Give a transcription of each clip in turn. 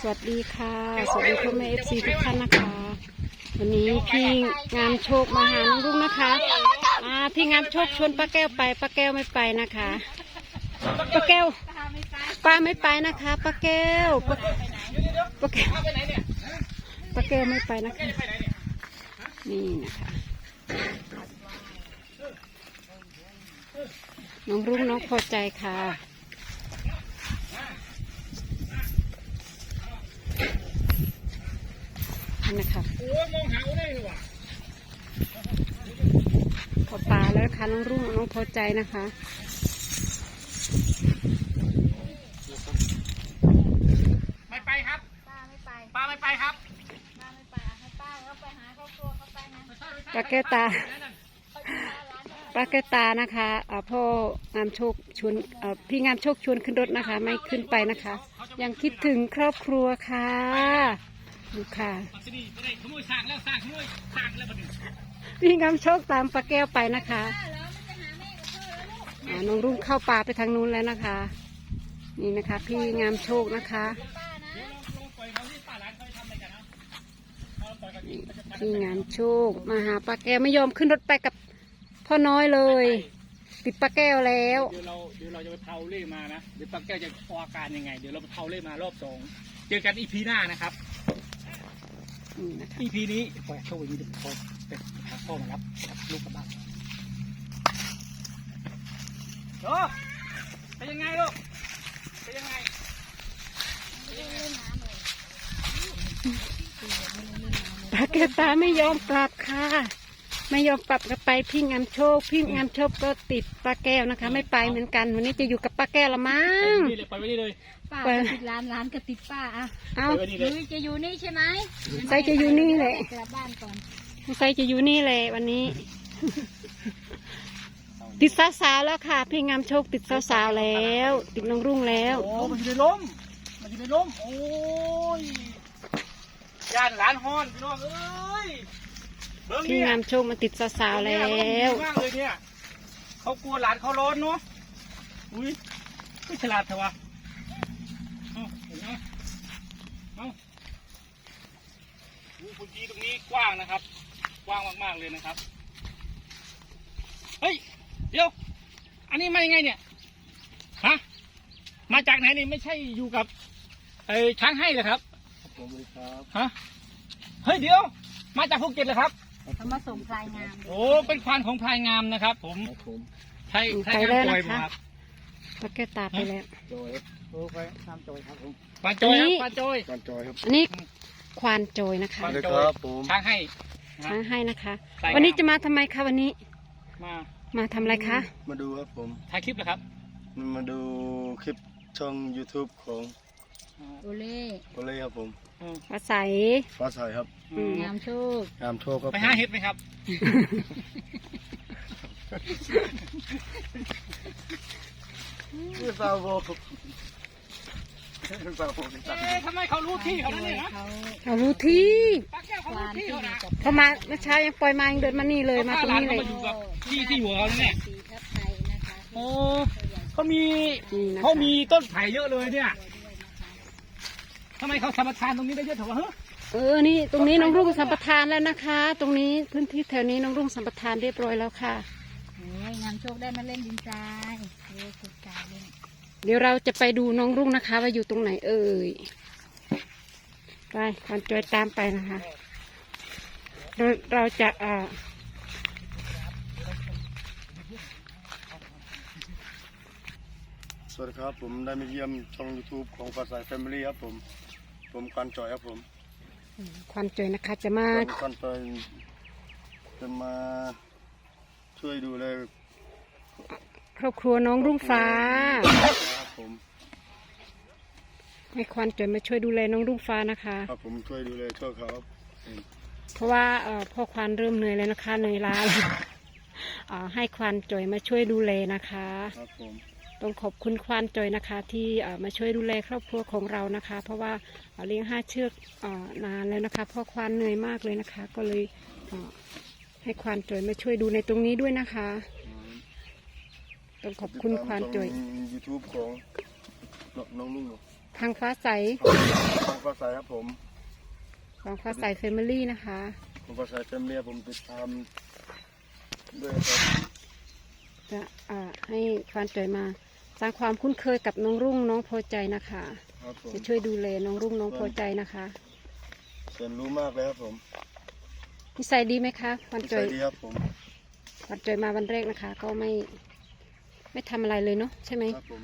สวัสดีค่ะ สวัสดีพ่อแม่เอฟซีทุกท่านนะคะ วันนี้พี่งามโชคมาหาน้องรุ่งนะคะอ่าพี่งามโชคชวนป้าแก้วไปป้าแก้วไม่ไปนะคะป้าแก้วป้าไม่ไปนะคะป้าแก้วป้าป้าแก้วป้าแก้วไม่ไปนะคะนี่นะคะน้องรุ่งน้องพอใจค่ะ นี่นะคะพอปลาแล้วนะคะน้องรุ่งน้องพอใจนะคะไม่ไปครับป้าไม่ไปป้าไม่ไปครับป้าไม่ไปให้ป้าเขาไปหาครอบครัวเขาไปนะปลาแก้วตาปลาแก้วตานะคะเอ่อพ่องามโชคชวนเอ่อพี่งามโชคชวนขึ้นรถนะคะ ไม่ขึ้นไปนะคะ ยังคิดถึงครอบครัวค่ะ ดูค่ะปักสิดีไม่ได้ขโมยสร้างแล้วสร้างขโมยสร้างแล้วบัดนี้พี่งามโชคตามปลาแก้วไปนะคะป้าแล้วไม่ไปหาแม่กับพ่อแล้วลูกอ่าน้องรุ่งเข้าป่าไปทางนู้นแล้วนะคะ นี่นะคะ พี่งามโชคนะคะป้านะลงปล่อยเขาที่ป้าหลานเขาทำอะไรกันนะเอาปล่อยกันนี่พี่งามโชคมาหาป้าแก้วไม่ยอมขึ้นรถไปกับพ่อน้อยเลย ติดป้าแก้วแล้วเดี๋ยวเราเดี๋ยวเราจะไปเผาเล่มานะเดี๋ยวป้าแก้วจะออกอาการยังไง เดี๋ยวเราไปเผาเล่มารอบสองเจอกันอีพีหน้านะครับ นี่นะคะอีพีนี้ปล่อยโชคดีเดี๋ยวพ่อไปหาพ่อมารับลูกกลับบ้านโอ้เป็นยังไงลูกเป็นยังไงเล่นน้ำเลยป้าแก้วตาไม่ยอมกลับค่ะ ไม่ยอมกลับกันไปพี่งามโชคพี่งามโชคก็ติดป้าแก้วนะคะ ไม่ไปเหมือนกันวันนี้จะอยู่กับป้าแก้วละมั้งไปนี่เลยไปไว้นี่เลยป้าไปก็ติดร้านร้านก็ติดป้าอะเอาไปไว้นี่เลยนุ้ยจะอยู่นี่ใช่ไหมใส่จะอยู่นี่แหละกลับบ้านก่อนใส่จะอยู่นี่แหละวันนี้ ติดสาวๆแล้วค่ะ พี่งามโชคติดสาวๆแล้ว ติดน้องรุ่งแล้วโอ้มันอยู่ในล้มมันอยู่ในล้มโอ้ยย่านหลานฮอนพี่น้องเอ้ยเบิ้ง พี่เนี่ยงามโชคมาติดสาวๆแล้ว มากเลยเนี่ยเขากลัวหลานเขาร้อนเนาะอุ้ยไม่ฉลาดเถอะวะเอาเห็นไหมเอาโอ้พื้นที่ตรงนี้กว้างนะครับ กว้างมากๆเลยนะครับ เฮ้ย เดี๋ยว อันนี้มายังไงเนี่ย ฮะ มาจากไหนนี่ไม่ใช่อยู่กับไอ้ช้างให้เหรอครับ ผมครับ ฮะ เฮ้ยเดี๋ยว มาจากภูเก็ตเหรอครับ เขามาส่งพลายงามโอ้เป็นควานของพลายงามนะครับ ผมครับผมไทยไทยไปงามแล้วจอยนะคะผมครับป้าแก้วตาไปแล้ว จอยโอ้ไปตามจอยครับผมปลาจอยคอันนี้รับปลาจอยการจอยครับอันนี้ควานโจยนะคะควานสวัสดีครับผมช้างให้นะช้างให้นะคะ ใส่งามวันนี้จะมาทำไมคะวันนี้ มามาทำอะไรคะ มาดูครับผม ถ่ายคลิปเหรอครับมาดูคลิปช่อง YouTube ของโอเล่ โอเล่ครับผมอืมมาใสฟ้าใสครับอืม งามโชคงามโชคครับไปหาเห็ดไหมครับ คือซาโบคือซาโบเอ๊ะทำไมเขารู้ที่เขานั่นเนี่ยนะเขาเอารู้ที่ปลาแก้วเขาควารู้นที่ที่เขาอยู่นะ กับเขามาเมื่อเช้ายังปล่อยมายังเดินมานี่เลยมาตรงนี้เลยเขาอยู่กับที่ที่หัวเขาเนี่ย สีทับไทยนะคะโอ้เขามีนี่นะคะเขามีต้นไผ่เยอะเลยเนี่ยทำไมเขาสัมปทานตรงนี้ได้เยอะเถอะวะเฮ้ย เออ นี่ตรงนี้น้องรุ่งสัมปทานแล้วนะคะ ตรงนี้พื้นที่แถวนี้น้องรุ่งสัมปทานเรียบร้อยแล้วค่ะโอ้ยงามโชคได้มาเล่นดินทรายเล่นสุดการเล่นเดี๋ยวเราจะไปดูน้องรุ่งนะคะ ว่าอยู่ตรงไหนเอ่ย ไปควานจอยตามไปนะคะเราเราจะอ่าสวัสดีครับผมได้มาเยี่ยมช่อง YouTube ของฟ้าใสแฟมิลี่ครับผม ผมการจอยครับผม ควานจอยนะคะ จะมาผมการจอยจะมาช่วยดูแลครอบครัวน้องรุ่งฟ้าครับผมให้ควานจอยมาช่วยดูแลน้องรุ่งฟ้านะคะครับผมช่วยดูแลช่วยเขาครับเพราะว่าเอ่อพ่อควานเริ่มเหนื่อยแล้วนะคะเหนื่อยล้าแล้วเอ่อให้ควานจอยมาช่วยดูแลนะคะ ครับผม ต้องขอบคุณควานจอยนะคะ ที่เอ่อมาช่วยดูแลครอบครัวของเรานะคะ เพราะว่าเอ่อเลี้ยงห้าเชือกเอ่อนานแล้วนะคะเพ่อควานเหนื่อยมากเลยนะคะ ก็เลยเอ่อให้ควานจอยมาช่วยดูในตรงนี้ด้วยนะคะ ต้องขอบคุณควานจอยยูทูบของน้องลุงทางฟ้าใสทางฟ้าฟ้าใสครับผมของฟ้าใสแฟมิลี่นะคะผมฟ้าใสแฟมิลีผมติดตามด้วยครับจะอ่าให้ควานจอยมา สร้างความคุ้นเคยกับน้องรุ่งน้องพอใจนะคะ ครับผมจะช่วยดูแลน้องรุ่งน้องพอใจนะคะเรียนรู้มากเลยครับผมนิสัยดีไหมคะควานนิจสัอยยดีครับผมควานจอยมาวันแรกนะคะ ก็ไม่ ไม่ทำอะไรเลยเนาะใช่ไหมครับผม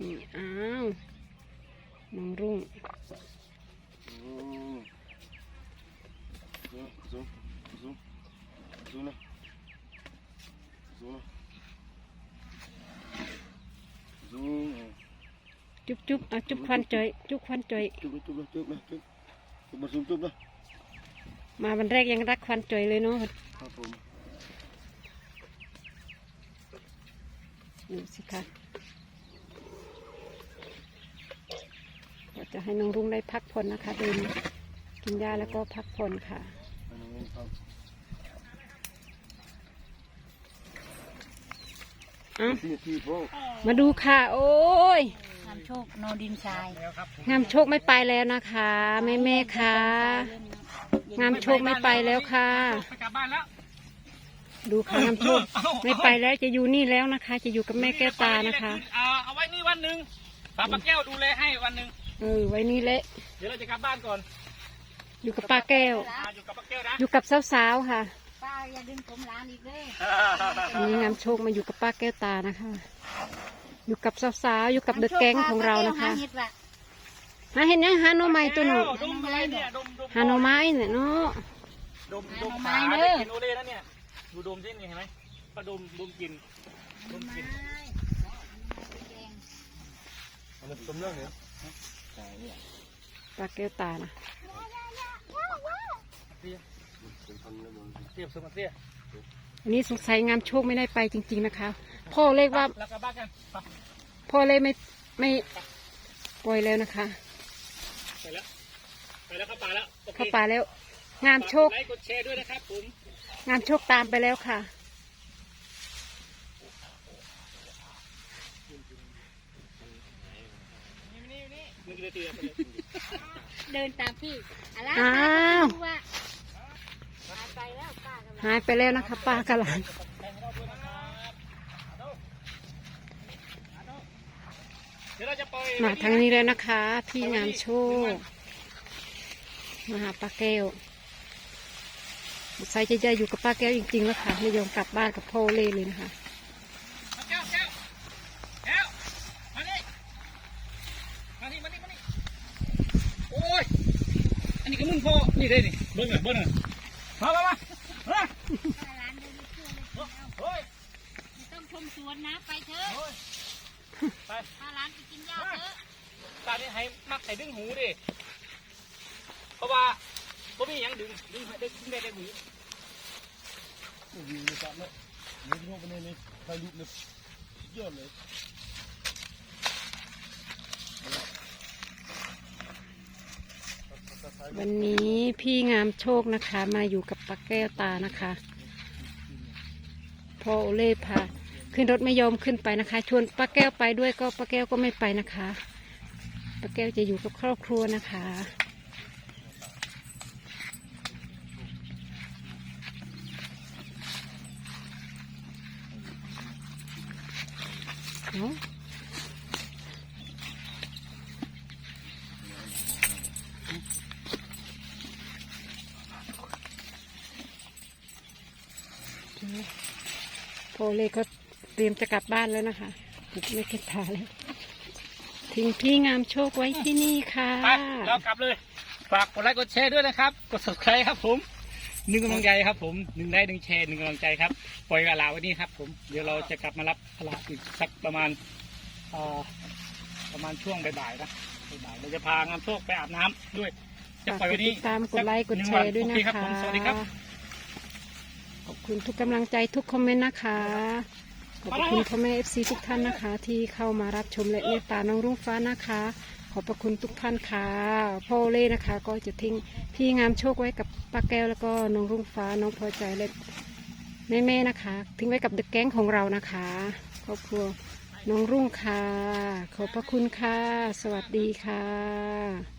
นี่อ้าวน้องรุ่งอืมซูมซูม ซูมนะซูมนะซูมจุ๊บจุ๊บเอาจุ๊บควันจอยจุ๊บควันจอยจุ๊บจุ๊บจุ๊บนะจุ๊บจุ๊บมาซูมจุ๊บนะมาวันแรกยังรักควันจอยเลยเนาะครับผมดูสิคะก็จะให้น้องรุ่งได้พักผ่อนนะคะเดินกินยาแล้วก็พักผ่อนค่ะ อันนี้ครับอ้าวที่ที่พวกมาดูค่ะ โอ้ยงามโชคโนดินทรายแล้วครับผมงามโชคไม่ไปแล้วนะคะแม่แม่ๆค่ะ งามโชคไม่ไปแล้วค่ะ ไปกลับบ้านแล้วดูค่ะงามโชคไม่ไปแล้วจะอยู่นี่แล้วนะคะ จะอยู่กับแม่แก้วตานะคะเอาเอาไว้นี่วันหนึ่งป้าป้าแก้วดูแลให้วันหนึ่งเออไว้นี่แหละเดี๋ยวเราจะกลับบ้านก่อนอยู่กับป้าแก้ว อ่าอยู่กับป้าแก้วนะอยู่กับสาวๆค่ะป้าอย่าดึงผ มหลานอีกเลยวันนี้งามโชคมาอยู่กับป้าแก้วตานะคะ อยู่กับสาวๆอยู่กับเดอะแก๊งของเรานะคะเฮ็ดว่ะหาเห็นยังหาหน่อไม้ตัวหนึ่งดมอะไรเนี่ยดมดมหาหน่อไม้เนี่ยเนาะ ดมดมขาได้กินโอเล่แล้วเนี่ยดูดมที่นี่เห็นไหมก็ดมดมกลินดมกลินอันนี้ต้มเรื่องเนี่ยป้าแก้วตานะเตี้ยเป็นพันเลยมั้งเตี้ยสมัครเตี้ย อันนี้สงสัยงามโชคไม่ได้ไปจริง ๆนะคะ พ่อเลขว่าแล้วกลับบ้านกันไปพ่อเลยไม่ไม่ปล่อยแล้วนะคะ ไปแล้วไปแล้วเข้าป่าแล้วโอเคเข้าป่าแล้ว งามโชคกดไลค์กดแชร์ด้วยนะครับผมงามโชคตามไปแล้วค่ะนี่นี่นี่มึงจะเตี้ยไปเลยเดินตามพี่อะไรอ้าวว่าไป แล้วป้าก็หายไปแล้วนะคะป้ากะหลานเดี๋ยวเราจะปล่อยมาทางนี้แล้วนะคะ พี่งามโชคมาหาป้าแก้วสายจะจะอยู่กับป้าแก้วจริงๆแล้วค่ะไม่ยอมกลับบ้านกับพ่อเล่เลยนะคะแก้วแก้วแก้วมานี่มานี่มานี่มานี่โอ้ยอันนี้ก็มึงพ่อนี่ได้นี่เบิ้งอะเบิ้งอะมา มามามาหลานเดินเชื่อเลยโอ้ยไม่ต้องชมสวนนะไปเถอะโอ้ยไปพาหลานไปกินหญ้าเถอะตานี่ให้มักให้ดึงหูดิเพราะว่าบ่มีหยังดึงดึงให้ดึงได้ได้หูวิวเลยครับเนี่ยนี่ที่พวกเป็นนี่ถ่ายรูปเลยเยอะเลยวันนี้ พี่งามโชคนะคะ มาอยู่กับป้าแก้วตานะคะพ่อโอเล่พาขึ้นรถไม่ยอมขึ้นไปนะคะ ชวนป้าแก้วไปด้วยก็ป้าแก้วก็ไม่ไปนะคะป้าแก้วจะอยู่กับครอบครัวนะคะ เนาะ พอโอเล่ก็เตรียมจะกลับบ้านแล้วนะคะไม่เก็บผ้าแล้วทิ้งพี่งามโชคไว้ที่นี่ค่ะไปเรากลับเลย ฝากกดไลค์กดแชร์ด้วยนะครับ กด subscribe ครับผมหนึ่งกำลังใจครับผมหนึ่งไลค์หนึ่งแชร์หนึ่งกำลังใจครับ ปล่อยเวลาวันนี้ครับ ผมเดี๋ยวเราจะกลับมารับพลาอีกสักประมาณประมาณช่วงบ่ายๆนะบ่ายๆเราจะพางามโชคไปอาบน้ำด้วย จะปล่อยวันนี้ตามกดไลค์กดแชร์ด้วยนะคครับคะผมสวัสดีครับ คุณทุกกำลังใจทุกคอมเมนต์นะคะ ขอบคุณพ่อแม่เอฟซีทุกท่านนะคะ ที่เข้ามารับชมและเมตตาน้องรุ่งฟ้านะคะ ขอบพระคุณทุกท่านค่ะพ่อเล่นะคะ ก็จะทิ้งพี่งามโชคไว้กับป้าแก้วแล้วก็น้องรุ่งฟ้าน้องพอใจและแม่ๆนะคะ ทิ้งไว้กับเดอะแก๊งของเรานะคะครอบครัวน้องรุ่งค่ะ ขอบพระคุณค่ะ สวัสดีค่ะ